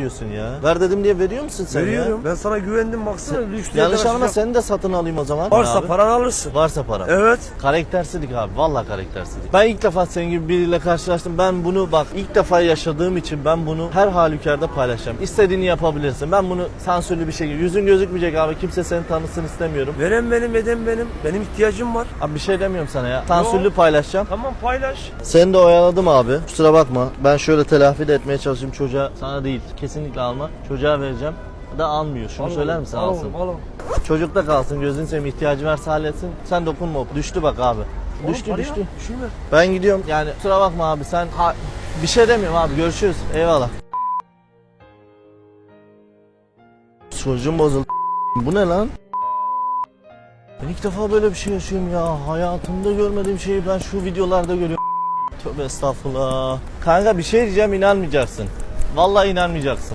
diyorsun ya. Ver dedim diye veriyor musun sen Veriyorum. Ben sana güvendim baksana. ya? Lüks Yanlış anlama seni de satın alayım o zaman. Varsa Abi. paranı alırsın. Varsa para. Evet. Karaktersizlik abi. Vallahi karaktersizlik. Ben ilk defa senin gibi biriyle karşılaştım. Ben bunu bak ilk defa yaşadığım için ben bunu her halükarda paylaşacağım. İstediğini yapabilirsin. Ben bunu sansürlü bir şekilde yüzün gözükmeyecek abi. Kimse seni tanısın istemiyorum. Veren benim eden benim. Benim ihtiyacım var. Abi bir şey demiyorum sana ya. Sansürlü paylaşacağım. Tamam paylaş. Seni de oyaladım abi. Kusura bakma. Ben şöyle telafi de etmeye çalışayım çocuğa. Sana değil. Kesinlikle alma. Çocuğa vereceğim. Da almıyor. Şunu söyler misin al alsın? oğlum, al oğlum. Çocukta kalsın. Gözün seveyim ihtiyacı varsa halletsin. Sen dokunma. Düştü bak abi. Oğlum, Düştü düştü. ya, Düşünme. Ben gidiyorum. Yani kusura bakma abi sen ha- bir şey demiyorum abi. Görüşürüz. Eyvallah. Çocuğum bozuldu. Bu ne lan? Ben ilk defa böyle bir şey yaşıyorum ya. Hayatımda görmediğim şeyi ben şu videolarda görüyorum. Tövbe estağfurullah. Kanka bir şey diyeceğim inanmayacaksın. Vallahi inanmayacaksın.